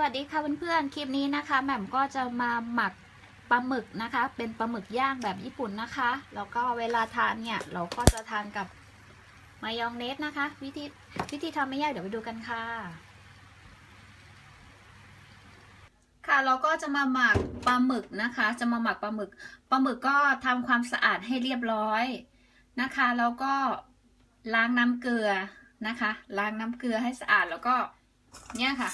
วัสดีค่ะเพื่อนๆ คลิปนี้นะคะแหม่มก็จะมาหมักปลาหมึกนะคะ เป็นปลาหมึกย่างแบบญี่ปุ่นนะคะ แล้วก็เวลาทานเนี่ยเราก็จะทานกับมายองเนสนะคะ วิธีวิธีทำไม่ยากเดี๋ยวไปดูกันค่ะ ค่ะเราก็จะมาหมักปลาหมึกนะคะ จะมาหมักปลาหมึกปลาหมึกก็ทำความสะอาดให้เรียบร้อยนะคะแล้วก็ล้างน้ำเกลือนะคะ ล้างน้ำเกลือให้สะอาดแล้วก็เนี่ยค่ะ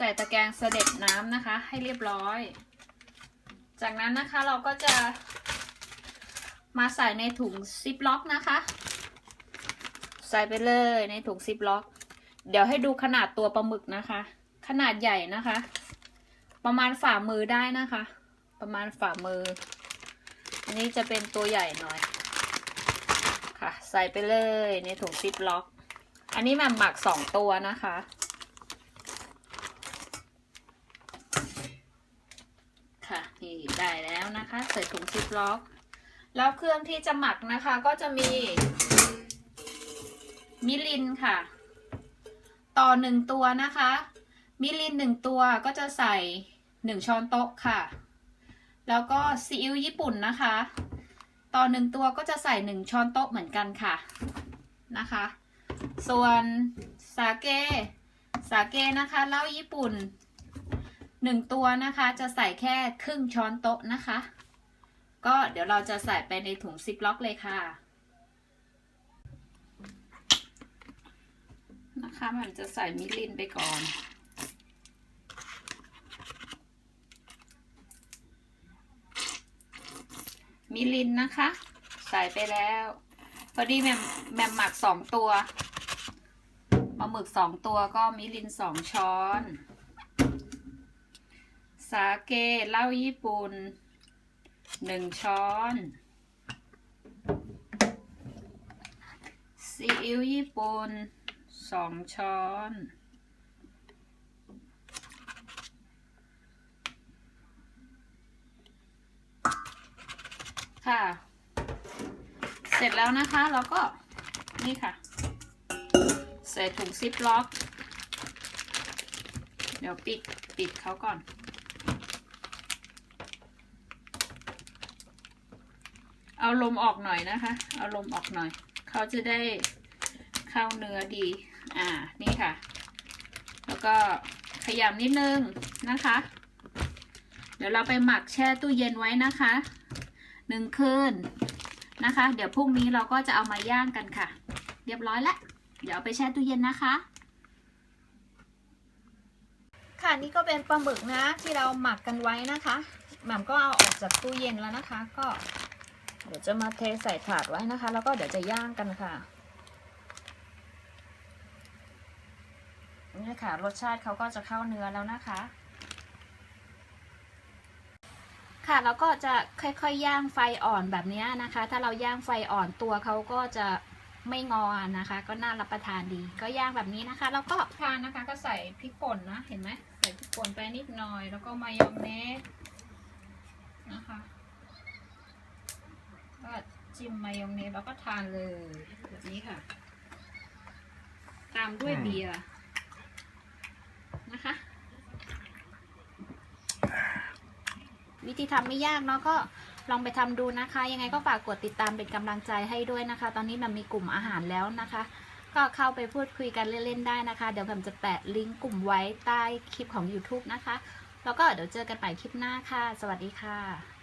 ใส่ตะแกรงเสด็จน้ำนะคะ ให้เรียบร้อย จากนั้นนะคะเราก็จะมาใส่ในถุงซิปล็อกนะคะ ใส่ไปเลยในถุงซิปล็อก เดี๋ยวให้ดูขนาดตัวปลาหมึกนะคะ ขนาดใหญ่นะคะ ประมาณฝ่ามือได้นะคะ ประมาณฝ่ามือ อันนี้จะเป็นตัวใหญ่หน่อยค่ะ ใส่ไปเลยในถุงซิปล็อก อันนี้แบบหมักสองตัวนะคะ ค่ะ นี่ได้แล้วนะคะ ใส่ถุงซิปล็อก แล้วเครื่องที่จะหมักนะคะก็จะมี มิลินค่ะ ต่อหนึ่งตัวนะคะ มิลินหนึ่งตัวก็จะใส่หนึ่งช้อนโต๊ะค่ะ แล้วก็ซีอิ๊วญี่ปุ่นนะคะ ต่อหนึ่งตัวก็จะใส่หนึ่งช้อนโต๊ะเหมือนกันค่ะนะคะ ส่วนสาเก สาเกนะคะเหล้าญี่ปุ่น หนึ่งตัวนะคะจะใส่แค่ครึ่งช้อนโต๊ะนะคะ ก็เดี๋ยวเราจะใส่ไปในถุงซิปล็อกเลยค่ะนะคะมันจะใส่มิลินไปก่อน มิลินนะคะ ใส่ไปแล้ว พอดีแมมแมมหมักสองตัวปลาหมึกสองตัวก็มิลินสองช้อน สาเกเหล้าญี่ปุ่นหนึ่งช้อนซีอิ๊วญี่ปุ่นสองช้อน ค่ะ เสร็จแล้วนะคะเราก็นี่ค่ะ ใส่ถุงซิปล็อก เดี๋ยวปิดปิดเขาก่อน เอาลมออกหน่อยนะคะ เอาลมออกหน่อย เขาจะได้เข้าเนื้อดี อ่า นี่ค่ะ แล้วก็ขยำนิดนึงนะคะ เดี๋ยวเราไปหมักแช่ตู้เย็นไว้นะคะหนึ่งคืนนะคะ เดี๋ยวพรุ่งนี้เราก็จะเอามาย่างกันค่ะ เรียบร้อยแล้ว เดี๋ยวไปแช่ตู้เย็นนะคะ ค่ะนี่ก็เป็นปลาหมึกนะที่เราหมักกันไว้นะคะหม่มก็เอาออกจากตู้เย็นแล้วนะคะ ก็ เดี๋ยวจะมาเทใส่ถาดไว้นะคะ แล้วก็เดี๋ยวจะย่างกันค่ะนี่ค่ะ รสชาติเขาก็จะเข้าเนื้อแล้วนะคะ ค่ะแล้วก็จะค่อยๆย่างไฟอ่อนแบบนี้นะคะ ถ้าเราย่างไฟอ่อนตัวเขาก็จะไม่งอนะคะ ก็น่ารับประทานดี ก็ย่างแบบนี้นะคะ แล้วก็ทานนะคะ ก็ใส่พริกป่นนะ เห็นไหมใส่พริกป่นไปนิดหน่อย แล้วก็มายองเนสนะคะ จิ้มมายองเนสแล้วก็ทานเลย แบบนี้ค่ะ ตามด้วยเบียร์นะคะ วิธีทำไม่ยากเนาะก็ลองไปทำดูนะคะ ยังไงก็ฝากกดติดตามเป็นกำลังใจให้ด้วยนะคะ ตอนนี้มันมีกลุ่มอาหารแล้วนะคะ ก็เข้าไปพูดคุยกันเล่นๆได้นะคะ เดี๋ยวผมจะแปะลิงก์กลุ่มไว้ใต้คลิปของ YouTube นะคะ แล้วก็เดี๋ยวเจอกันใหม่คลิปหน้าค่ะ สวัสดีค่ะ